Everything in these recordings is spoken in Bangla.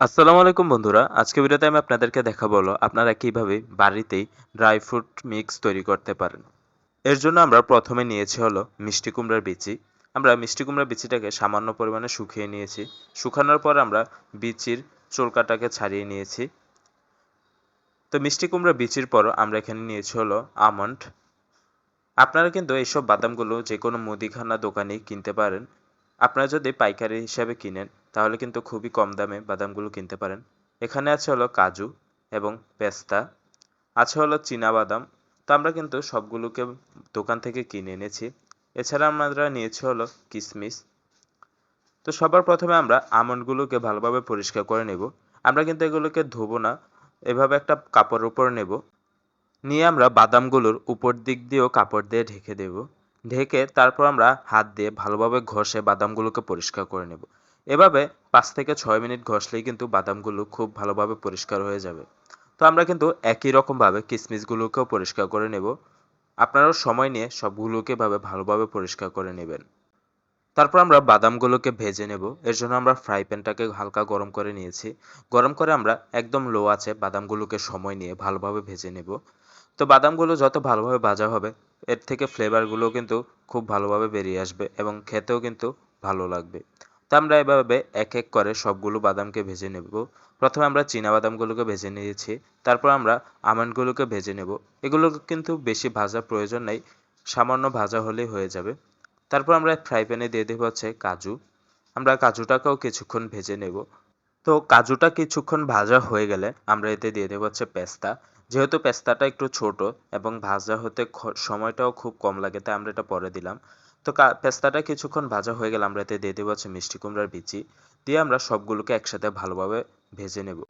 আসসালামু আলাইকুম বন্ধুরা, আজকে ভিডিওতে আমি আপনাদেরকে দেখাবো হলো আপনারা কীভাবে বাড়িতেই ড্রাই ফ্রুট মিক্স তৈরি করতে পারেন। এর জন্য আমরা প্রথমে নিয়েছি হলো মিষ্টি কুমড়ার বিচি। আমরা মিষ্টি কুমড়ার বিচিটাকে সামান্য পরিমাণে শুকিয়ে নিয়েছি। শুকানোর পর আমরা বিচির চোলকাটাকে ছাড়িয়ে নিয়েছি। তো মিষ্টি কুমড়ার বিচির পর আমরা এখানে নিয়েছি হলো আমন্ড। আপনারা কিন্তু এইসব বাদামগুলো যে কোনো মুদিখানা দোকানেই কিনতে পারেন। আপনারা যদি পাইকারি হিসাবে কিনেন তাহলে কিন্তু খুবই কম দামে বাদামগুলো কিনতে পারেন। এখানে আছে হলো কাজু এবং পেস্তা, আছে হলো বাদাম। তো আমরা কিন্তু সবগুলোকে দোকান থেকে কিনে এনেছি। এছাড়া আমরা নিয়েছি হলো কিশমিশ তো সবার প্রথমে আমরা আমন্ডগুলোকে ভালোভাবে পরিষ্কার করে নেব। আমরা কিন্তু এগুলোকে ধোবো না, এভাবে একটা কাপড়ের উপর নেব। নিয়ে আমরা বাদামগুলোর উপর দিক দিয়েও কাপড় দিয়ে ঢেকে দেব। ঢেকে তারপর আমরা হাত দিয়ে ভালোভাবে ঘষে বাদামগুলোকে পরিষ্কার করে নেব। এভাবে পাঁচ থেকে ছয় মিনিট ঘষলেই কিন্তু বাদামগুলো খুব ভালোভাবে পরিষ্কার হয়ে যাবে। তো আমরা কিন্তু একই রকমভাবে কিশমিশগুলোকেও পরিষ্কার করে নেব। আপনারাও সময় নিয়ে সবগুলোকে ভাবে ভালোভাবে পরিষ্কার করে নেবেন। তারপর আমরা বাদামগুলোকে ভেজে নেব। এর জন্য আমরা ফ্রাই প্যানটাকে হালকা গরম করে নিয়েছি। গরম করে আমরা একদম লো আছে বাদামগুলোকে সময় নিয়ে ভালোভাবে ভেজে নেব। তো বাদামগুলো যত ভালোভাবে ভাজা হবে, এর থেকে ফ্লেভারগুলো কিন্তু খুব ভালোভাবে বেরিয়ে আসবে এবং খেতেও কিন্তু ভালো লাগবে। তো আমরা এভাবে এক এক করে সবগুলো বাদামকে ভেজে নেব। প্রথমে আমরা চীনা বাদামগুলোকে ভেজে নিয়েছি, তারপর আমরা আমন্ডগুলোকে ভেজে নেব। এগুলো কিন্তু বেশি ভাজার প্রয়োজন নেই, সামান্য ভাজা হলেই হয়ে যাবে। তারপর আমরা ফ্রাই প্যানে দিয়ে দেবো হচ্ছে কাজু। আমরা কাজুটাকেও কিছুক্ষণ ভেজে নেব। তো কাজুটা কিছুক্ষণ ভাজা হয়ে গেলে আমরা এতে দিয়ে দেবো হচ্ছে পেস্তা। যেহেতু পেস্তাটা একটু ছোট এবং ভাজা হতে সময়টাও খুব কম লাগে, তাই আমরা এটা পরে দিলাম। তো পেস্তাটা কিছুক্ষণ ভাজা হয়ে গেলে আমরা এতে দিয়ে দেবো হচ্ছে মিষ্টি কুমড়ার বিচি। দিয়ে আমরা সবগুলোকে একসাথে ভালোভাবে ভেজে নেব।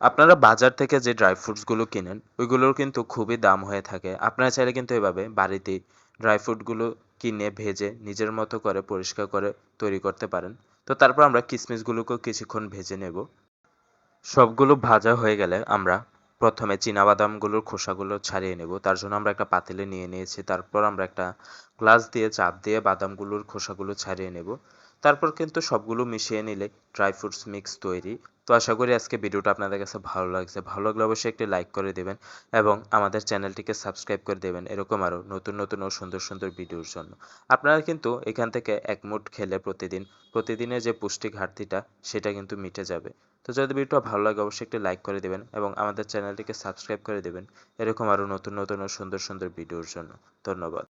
আপনারা বাজার থেকে যে ড্রাই ফ্রুটসগুলো কিনেন, ওইগুলোর কিন্তু খুবই দাম হয়ে থাকে। আপনারা চাইলে কিন্তু এভাবে বাড়িতেই ড্রাই ফ্রুটগুলো কিনে, ভেজে, নিজের মতো করে পরিষ্কার করে তৈরি করতে পারেন। তো তারপর আমরা কিশমিশগুলোকেও কিছুক্ষণ ভেজে নেব। সবগুলো ভাজা হয়ে গেলে আমরা প্রথমে বাদামগুলোর খোসাগুলো ছাড়িয়ে নেব। তার জন্য আমরা একটা পাতিলে নিয়ে নিয়েছি। তারপর আমরা একটা গ্লাস দিয়ে, চাপ দিয়ে বাদামগুলোর খোসাগুলো ছাড়িয়ে নেব। তারপর কিন্তু সবগুলো মিশিয়ে নিলে ড্রাই ফ্রুটস মিক্স তৈরি তো আশা করি আজকে ভিডিওটা আপনাদের কাছে ভালো লাগছে। ভালো লাগলে অবশ্যই একটি লাইক করে দেবেন এবং আমাদের চ্যানেলটিকে সাবস্ক্রাইব করে দেবেন এরকম আরও নতুন নতুন ও সুন্দর সুন্দর ভিডিওর জন্য। আপনারা কিন্তু এখান থেকে এক মুঠ খেলে প্রতিদিন, প্রতিদিনের যে পুষ্টি ঘাটতিটা সেটা কিন্তু মিটে যাবে। তো যদি ভিডিওটা ভালো লাগে অবশ্যই একটি লাইক করে দেবেন এবং আমাদের চ্যানেলটিকে সাবস্ক্রাইব করে দেবেন এরকম আরও নতুন নতুন ও সুন্দর সুন্দর ভিডিওর জন্য। ধন্যবাদ।